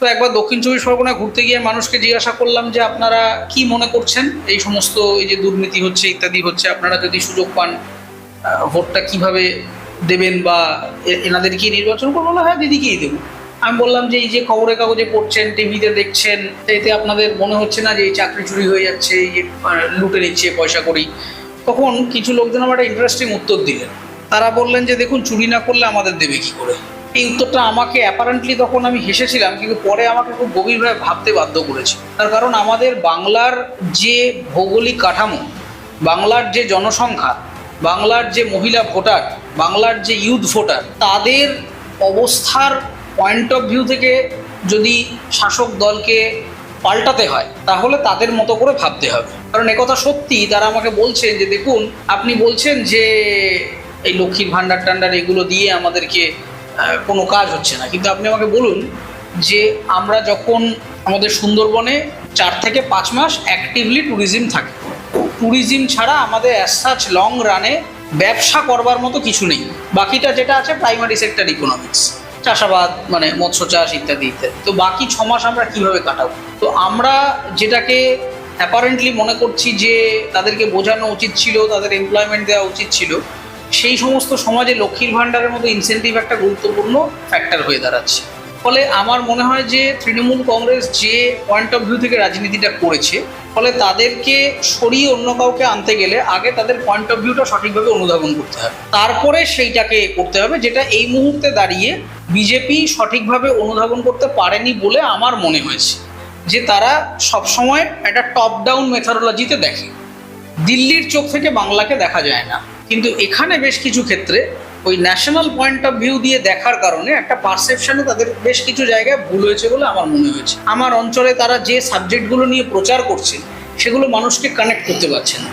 তো একবার দক্ষিণ চব্বিশ পরগনায় ঘুরতে গিয়ে মানুষকে জিজ্ঞাসা করলাম যে আপনারা কি মনে করছেন? এই সমস্ত, এই যে দুর্নীতি হচ্ছে, ইত্যাদি হচ্ছে, আপনারা যদি সুযোগ পান ভোটটা কীভাবে দেবেন বা এনাদেরকে নির্বাচন করব? না হ্যাঁ দিদিকেই দেবো। আমি বললাম যে, এই যে খবরের কাগজে পড়ছেন, টিভিতে দেখছেন এতে আপনাদের মনে হচ্ছে না যে, এই চাকরি চুরি হয়ে যাচ্ছে, এই যে লুটে নিচ্ছে, পয়সা করি তখন কিছু লোকজন আমার একটা ইন্টারেস্টিং উত্তর দিলেন। তারা বললেন যে, দেখুন, চুরি না করলে আমাদের দেবে কি করে? এই উত্তরটা আমাকে অ্যাপারেন্টলি তখন আমি হেসেছিলাম, কিন্তু পরে আমাকে খুব গভীরভাবে ভাবতে বাধ্য করেছে। তার কারণ আমাদের বাংলার যে ভৌগোলিক কাঠামো, বাংলার যে জনসংখ্যা, বাংলার যে মহিলা ভোটার, বাংলার যে ইউথ ভোটার তাদের অবস্থার পয়েন্ট অফ ভিউ থেকে যদি শাসক দলকে পাল্টাতে হয়, তাহলে তাদের মতো করে ভাবতে হবে। কারণ একথা সত্যি, তারা আমাকে বলছেন যে, দেখুন, আপনি বলছেন যে, এই লক্ষ্মীর ভাণ্ডার টান্ডার এগুলো দিয়ে আমাদেরকে কোনো কাজ হচ্ছে না। কিন্তু আপনি আমাকে বলুন যে আমরা যখন আমাদের সুন্দরবনে চার থেকে পাঁচ মাস অ্যাক্টিভলি ট্যুরিজম থাকে ট্যুরিজম ছাড়া আমাদের অ্যাজ সাচ লং রানে ব্যবসা করবার মতো কিছু নেই। বাকিটা যেটা আছে প্রাইমারি সেক্টর ইকোনমিক্স চাষাবাদ মানে মৎস্য চাষ ইত্যাদি ইত্যাদি। তো বাকি ছ মাস আমরা কীভাবে কাটাবো? তো আমরা যেটাকে অ্যাপারেন্টলি মনে করছি যে তাদেরকে বোঝানো উচিত ছিল, তাদের এমপ্লয়মেন্ট দেওয়া উচিত ছিল সেই সমস্ত সমাজে লক্ষ্মীর ভাণ্ডারের মতো ইনসেন্টিভ একটা গুরুত্বপূর্ণ ফ্যাক্টর হয়ে দাঁড়াচ্ছে। ফলে আমার মনে হয় যে তৃণমূল কংগ্রেস যে পয়েন্ট অফ ভিউ থেকে রাজনীতিটা করেছে, ফলে তাদেরকে সরিয়ে অন্য কাউকে আনতে গেলে আগে তাদের পয়েন্ট অফ ভিউটা সঠিকভাবে অনুধাবন করতে হবে। তারপরে সেইটাকে করতে হবে যেটা এই মুহূর্তে দাঁড়িয়ে বিজেপি সঠিকভাবে অনুধাবন করতে পারেনি বলে আমার মনে হয়েছে। যে তারা সবসময় একটা টপ ডাউন মেথাডোলজিতে দেখে। দিল্লির চোখ থেকে বাংলাকে দেখা যায় না। কিন্তু এখানে বেশ কিছু ক্ষেত্রে ওই ন্যাশনাল পয়েন্ট অফ ভিউ দিয়ে দেখার কারণে একটা পারসেপশনে তাদের বেশ কিছু জায়গায় ভুল হয়েছে বলে আমার মনে হয়েছে। আমার অঞ্চলে তারা যে সাবজেক্টগুলো নিয়ে প্রচার করছে, সেগুলো মানুষকে কানেক্ট করতে পারছে না।